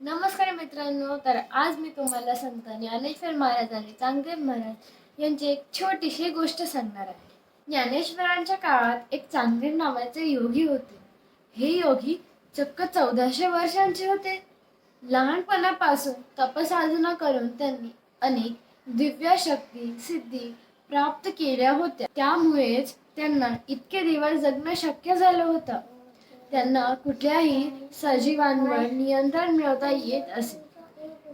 नमस्कार मित्रांनो तर आज मी तुम्हाला संत ज्ञानेश्वर महाराज आणि चांगदेव महाराज यांची एक छोटीशी गोष्ट सांगणार आहे. ज्ञानेश्वरांच्या काळात एक चांगदेव नावाचे योगी होते. हे योगी चक्क चौदाशे वर्षांचे होते. लहानपणापासून तपसाधना करून त्यांनी अनेक दिव्य शक्ती सिद्धी प्राप्त केल्या होत्या. त्यामुळेच त्यांना इतके दिवस जगणं शक्य झालं होतं. त्यांना कुठल्याही सजीवांवर नियंत्रण मिळवता येत असे.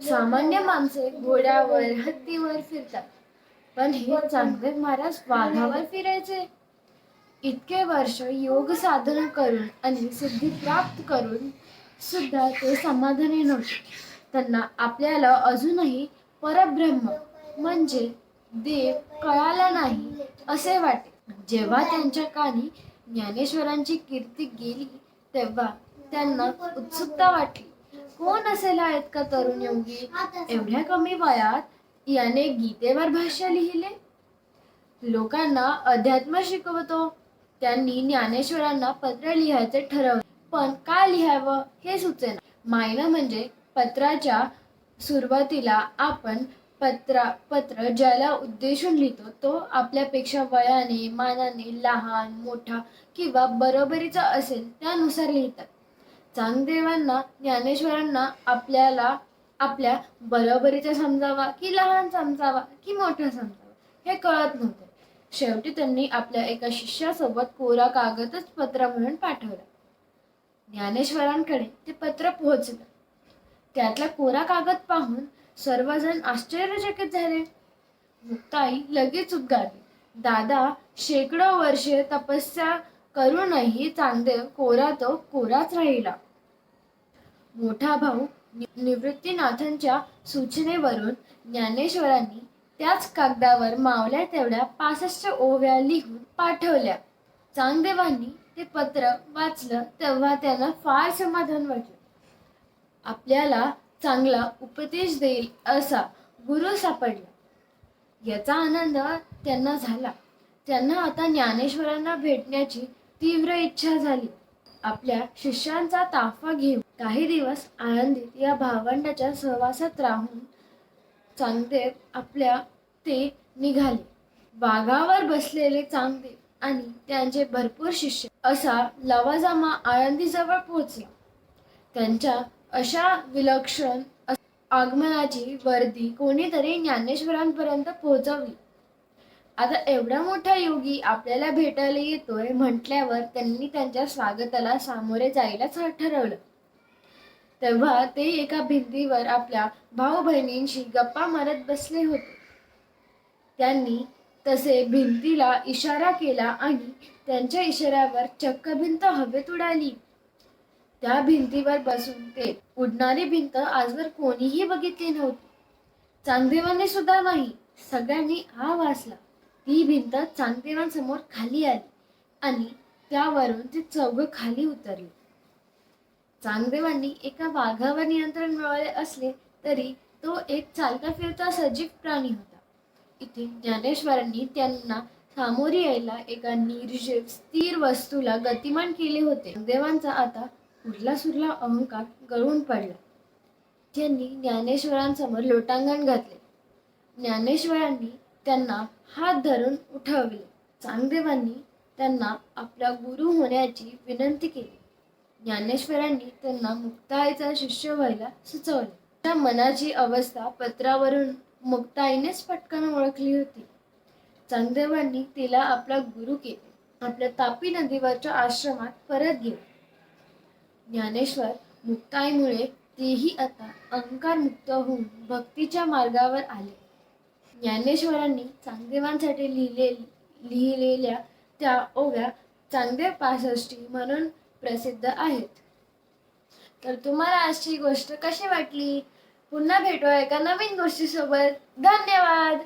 सामान्य माणसे घोड्यावर हत्तीवर फिरतात. पण हे चांगले महाराज वाघावर फिरायचे. इतके वर्ष योग साधना करून आणि सिद्धी प्राप्त करून सुद्धा ते समाधानी नव्हते. त्यांना आपल्याला अजूनही परब्रह्म म्हणजे देव कळाला नाही असे वाटे. जेव्हा त्यांच्या कानी ज्ञानेश्वरांची कीर्ती गेली तेव्हा त्यांना उत्सुकता वाटली. कोण असेल आहेत का तरुण योगी? एवढ्या कमी वयात याने गीतेवर भाष्य लिहिले? लोकांना अध्यात्म शिकवतो. त्यांनी ज्ञानेश्वरांना पत्र लिहायचे ठरवले. पण काय लिहावं हे सुचेना. मायना म्हणजे पत्राच्या सुरुवातीला आपण पत्रा पत्र ज्याला उद्देशून लिहितो तो आपल्यापेक्षा वयाने मानाने लहान मोठा किंवा बरोबरीचा असेल त्यानुसार लिहितात. चांगदेवांना ज्ञानेश्वरांना आपल्याला आपल्या बरोबरीचा समजावा की लहान समजावा की मोठा समजावा हे कळत नव्हते. शेवटी त्यांनी आपल्या एका शिष्यासोबत कोरा कागदच पत्र म्हणून पाठवलं. ज्ञानेश्वरांकडे ते पत्र पोहोचलं. त्यातला कोरा कागद पाहून सर्वजण आश्चर्यचकित झाले. मुक्ताई लगेच उद्गारली दादा शेकडो वर्षे तपस्या करूनही चांदेव कोरा तो कोराच राहिला. मोठा भाऊ निवृत्तीनाथांच्या सूचनेवरून ज्ञानेश्वरांनी त्याच कागदावर मावल्या तेवढ्या पासष्ट ओव्या लिहून पाठवल्या. चांगदेवांनी ते पत्र वाचलं तेव्हा त्यांना फार समाधान वाटलं. आपल्याला चांगला उपदेश देईल असा गुरु सापडला. याचा आनंद त्यांना झाला. त्यांना आता ज्ञानेश्वरांना भेटण्याची तीव्र इच्छा झाली. आपल्या शिष्यांचा ताफा घेऊन काही दिवस आनंदीत या भावंडाच्या सहवासात राहून चांगदेव आपल्या ते निघाले. वाघावर बसलेले चांगदेव आणि त्यांचे भरपूर शिष्य असा लवाजामा आळंदीजवळ पोहोचला. त्यांच्या अशा विलक्षण आगमनाची वर्दी कोणीतरी ज्ञानेश्वरांपर्यंत पोहोचवली आता एवढा मोठा योगी आपल्याला भेटायला येतोय म्हटल्यावर त्यांनी त्यांच्या स्वागताला सामोरे जायलाच ठरवलं. तेव्हा ते एका भिंतीवर आपल्या भाऊ बहिणींशी गप्पा मारत बसले होते. त्यांनी तसे भिंतीला इशारा केला आणि त्यांच्या इशाऱ्यावर चक्क भिंत हवेत उडाली. त्या भिंतीवर बसून ते उडणारी भिंत आजवर कोणीही बघितली नव्हती. चांगदेवाने सुद्धा नाही सगळ्यांनी हा वाचला. ती भिंत चांगदेवांसमोर खाली आली आणि त्यावरून ते चौघ खाली उतरले. चांगदेवांनी एका वाघावर नियंत्रण मिळवले असले तरी तो एक चालता फिरता सजीव प्राणी होता. इथे ज्ञानेश्वरांनी त्यांना सामोरी यायला एका निर्जीव स्थिर वस्तूला गतिमान केले होते. देवांचा आता उरला सुरला अहंकार गळून पडला. त्यांनी ज्ञानेश्वरांसमोर लोटांगण घातले. ज्ञानेश्वरांनी त्यांना हात धरून उठवले. चांगदेवांनी त्यांना आपला गुरु होण्याची विनंती केली. ज्ञानेश्वरांनी त्यांना मुक्ताईचा शिष्य व्हायला सुचवले. त्या मनाची अवस्था पत्रावरून मुक्ताईनेच पटकन ओळखली होती. चांगदेवांनी तिला आपला गुरु केले. आपल्या तापी नदीवरच्या आश्रमात परत गेले. ज्ञानेश्वर मुक्ताईमुळे तेही आता अहंकार मुक्त होऊन भक्तीच्या मार्गावर आले. ज्ञानेश्वरांनी चांगदेवांसाठी लिहिले लिहिलेल्या त्या ओव्या चांगदेव पासष्टी म्हणून प्रसिद्ध आहेत. तर तुम्हाला आजची गोष्ट कशी वाटली? पुन्हा भेटूया एका नवीन गोष्टीसोबत. धन्यवाद!